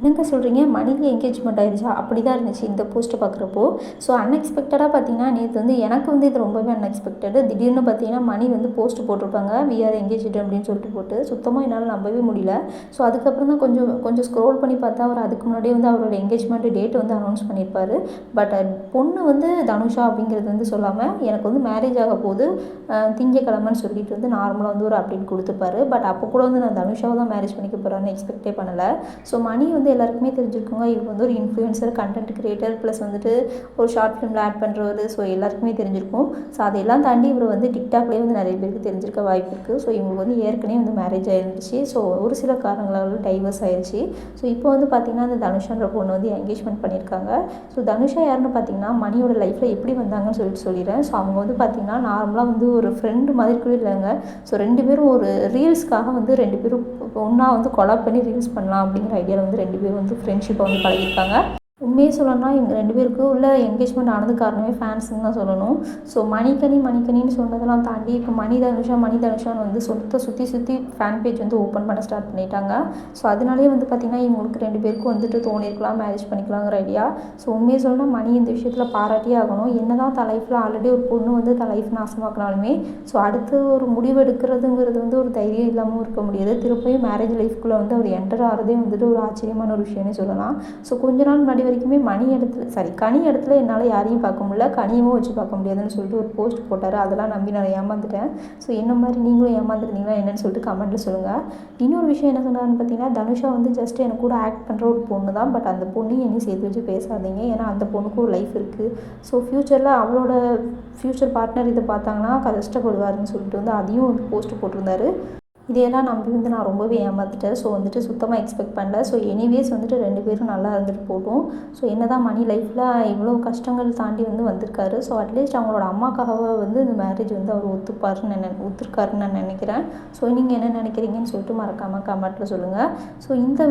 என்னங்க சொல்கிறீங்க மணிக்கு என்கேஜ்மெண்ட் ஆயிடுச்சா அப்படி தான் இருந்துச்சு இந்த போஸ்ட்டை பார்க்குறப்போ ஸோ அன்எக்ஸ்பெக்டடாக பார்த்தீங்கன்னா நேற்று வந்து எனக்கு வந்து இது ரொம்பவே அன்எக்ஸ்பெக்டடு திடீர்னு பார்த்தீங்கன்னா மணி வந்து போஸ்ட் போட்டிருப்பாங்க. விஆர் என்கேஜ்டு அப்படின்னு சொல்லிட்டு போட்டு சுத்தமாக என்னால் நம்பவே முடியல. ஸோ அதுக்கப்புறம் தான் கொஞ்சம் கொஞ்சம் ஸ்க்ரோல் பண்ணி பார்த்தா அவர் அதுக்கு முன்னாடியே வந்து அவரோட என்கேஜ்மெண்ட் டேட் வந்து அனௌன்ஸ் பண்ணியிருப்பார். பட் பொண்ணு வந்து தனுஷா அப்படிங்கிறது வந்து சொல்லாமல் எனக்கு வந்து மேரேஜ் ஆக போகுது திங்கக்கிழமைன்னு சொல்லிட்டு வந்து நார்மலாக வந்து ஒரு அப்டேட் கொடுத்துருப்பாரு. பட் அப்போ கூட வந்து நான் தனுஷாவை தான் மேரேஜ் பண்ணிக்க போகிறேன்னு எக்ஸ்பெக்டே பண்ணலை. ஸோ மணி வந்து எல்லாருக்குமே தெரிஞ்சிருக்குங்க. இவர் வந்து ஒரு இன்ஃப்ளூயன்சர் கண்டென்ட் கிரியேட்டர் ப்ளஸ் வந்துட்டு ஒரு ஷார்ட் ஃபிலிமில் ஆட் பண்ணுறவர் ஸோ எல்லாருக்குமே தெரிஞ்சிருக்கும். ஸோ அதையெல்லாம் தாண்டி இவர் வந்து டிக்டாக்லேயே வந்து நிறைய பேருக்கு தெரிஞ்சிருக்க வாய்ப்பு இருக்குது ஸோ இவங்களுக்கு வந்து ஏற்கனவே வந்து மேரேஜ் ஆயிருந்துச்சு. ஸோ ஒரு சில காரணங்களால் டைவர்ஸ் ஆயிடுச்சு ஸோ இப்போ வந்து பார்த்திங்கன்னா அந்த தனுஷான்ற பொண்ணு வந்து என்கேஜ்மெண்ட் பண்ணியிருக்காங்க ஸோ தனுஷா யாருன்னு பார்த்தீங்கன்னா மணியோட லைஃப்பில் எப்படி வந்தாங்கன்னு சொல்லிட்டு சொல்லிடுறேன். ஸோ அவங்க வந்து பார்த்திங்கன்னா நார்மலாக வந்து ஒரு ஃப்ரெண்டு மாதிரி கூட இல்லைங்க. ஸோ ரெண்டு பேரும் ஒரு ரீல்ஸ்க்காக வந்து ரெண்டு பேரும் இப்போ ஒன்றா வந்து கொலாப் பண்ணி ரீல்ஸ் பண்ணலாம் அப்படிங்கிற ஐடியாவில் வந்து ரெண்டு பேரும் வந்து ஃப்ரெண்ட்ஷிப்பை வந்து பழகியிருக்காங்க உண்மையே சொல்லணும்னா எங்கள் ரெண்டு பேருக்கும் உள்ள என்கேஜ்மெண்ட் ஆனது காரணமே ஃபேன்ஸுன்னு தான் சொல்லணும். ஸோ மணிக்கணி மணிக்கணின்னு சொன்னதெல்லாம் தாண்டி இப்போ மணி தனுஷா மணி தனுஷான்னு வந்து சொத்தை சுற்றி சுற்றி ஃபேன் பேஜ் வந்து ஓப்பன் பண்ண ஸ்டார்ட் பண்ணிட்டாங்க. ஸோ அதனாலே வந்து பார்த்திங்கன்னா இவங்களுக்கு ரெண்டு பேருக்கும் வந்துட்டு தோணிருக்கலாம் மேரேஜ் பண்ணிக்கலாங்கிற ஐடியா ஸோ உண்மையை சொல்லணும்னா மணி இந்த விஷயத்தில் பாராட்டியே ஆகணும். என்ன தான் தன் லைஃப்பில் ஆல்ரெடி ஒரு பொண்ணு வந்து தன் லைஃப் நாசமாக்கினாலுமே ஸோ அடுத்து ஒரு முடிவு எடுக்கிறதுங்கிறது வந்து ஒரு தைரியம் இல்லாமல் இருக்க முடியாது. திருப்பியும் மேரேஜ் லைஃப்குள்ளே வந்து அவர் என்டர் ஆகிறதே வந்துட்டு ஒரு ஆச்சரியமான ஒரு விஷயம்னு சொல்லலாம். ஸோ கொஞ்ச நாள் முன்னாடி வரைக்குமே மணி இடத்துல சாரி கனி இடத்துல என்னால் யாரையும் பார்க்க முடியல. கனியவும் வச்சு பார்க்க முடியாதுன்னு சொல்லிட்டு ஒரு போஸ்ட் போட்டார். அதெல்லாம் நம்பி நான் ஏமாந்துட்டேன். ஸோ என்ன மாதிரி நீங்களும் ஏமாந்துருந்தீங்களா என்னன்னு சொல்லிட்டு கமெண்ட்டில் சொல்லுங்கள் இன்னொரு விஷயம் என்ன சொன்னாருன்னு பார்த்தீங்கன்னா தனுஷா வந்து ஜஸ்ட் எனக்கு கூட ஆக்ட் பண்ணுற ஒரு பொண்ணு தான். பட் அந்த பொண்ணையும் என்னையும் சேர்த்து வச்சு பேசாதீங்க. ஏன்னா அந்த பொண்ணுக்கும் ஒரு லைஃப் இருக்குது ஸோ ஃப்யூச்சரில் அவளோட ஃப்யூச்சர் பார்ட்னர் இதை பார்த்தாங்கன்னா கஷ்டப்படுவாருன்னு சொல்லிட்டு வந்து அதையும் வந்து போஸ்ட் போட்டிருந்தாரு. இதையெல்லாம் நம்பி வந்து நான் ரொம்பவே ஏமாந்துட்டேன் ஸோ வந்துட்டு சுத்தமாக எக்ஸ்பெக்ட் பண்ணல. ஸோ எனிவேஸ் வந்துட்டு ரெண்டு பேரும் நல்லா இருந்துட்டு போட்டோம் ஸோ என்ன தான் மணி லைஃப்பில் இவ்வளோ கஷ்டங்கள் தாண்டி வந்து வந்திருக்காரு. ஸோ அட்லீஸ்ட் அவங்களோட அம்மாக்காக வந்து இந்த மேரேஜ் வந்து அவர் ஒத்துப்பாருன்னு நான் நினை- ஒத்துருக்காருன்னு நான் நினைக்கிறேன். ஸோ நீங்கள் என்ன நினைக்கிறீங்கன்னு சொல்லிட்டு மறக்காமல் கமெண்ட்டில் சொல்லுங்கள் ஸோ இந்த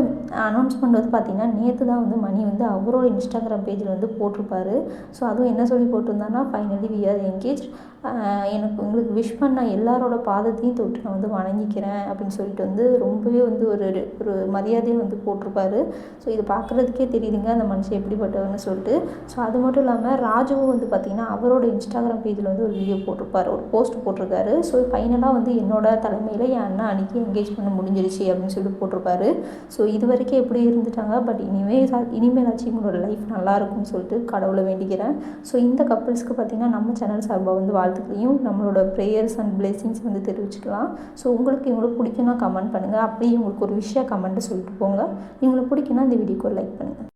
அனௌன்ஸ்மெண்ட் வந்து பார்த்திங்கன்னா நேற்று தான் வந்து மணி வந்து அவரோட இன்ஸ்டாகிராம் பேஜில் வந்து போட்டிருப்பாரு. ஸோ அதுவும் என்ன சொல்லி போட்டிருந்தாங்கன்னா ஃபைனலி வி ஆர் என்கேஜ் எனக்கு உங்களுக்கு விஷ் பண்ண எல்லாரோட பாதத்தையும் தொட்டு நான் வந்து வணங்கிக்கிறேன் அப்படின்னு சொல்லிட்டு வந்து ரொம்பவே வந்து ஒரு ஒரு மரியாதையை வந்து போட்டிருப்பாரு. ஸோ இது பார்க்குறதுக்கே தெரியுதுங்க அந்த மனுஷன் எப்படிப்பட்டவர்னு சொல்லிட்டு. ஸோ அது மட்டும் இல்லாமல் ராஜுவும் வந்து பார்த்திங்கன்னா அவரோட இன்ஸ்டாகிராம் பேஜில் வந்து ஒரு வீடியோ போட்டிருப்பாரு ஒரு போஸ்ட் போட்டிருக்காரு. ஸோ ஃபைனலாக வந்து என்னோட தலைமையில் என் அண்ணா அன்றைக்கி என்கேஜ் பண்ண முடிஞ்சிருச்சு அப்படின்னு சொல்லிட்டு போட்டிருப்பாரு. ஸோ இது வரைக்கும் எப்படி இருந்துட்டாங்க? பட் இனிமே இனிமேலாச்சும் இவங்களோட லைஃப் நல்லா இருக்கும்னு சொல்லிட்டு கடவுளை வேண்டிக்கிறேன். ஸோ இந்த கப்பல்ஸ்க்கு பார்த்திங்கன்னா நம்ம சேனல் சார்பாக வந்து வாழ்த்துக்களையும் நம்மளோட ப்ரேயர்ஸ் அண்ட் பிளெஸிங்ஸ் வந்து தெரிவிச்சுக்கலாம். ஸோ உங்களுக்கு இவங்களுக்கு பிடிக்குன்னா கமெண்ட் பண்ணுங்கள் அப்படியே உங்களுக்கு ஒரு விஷயம் கமெண்ட்டு சொல்லிட்டு போங்க. இவங்களுக்கு பிடிக்குன்னா இந்த வீடியோக்கு லைக் பண்ணுங்கள்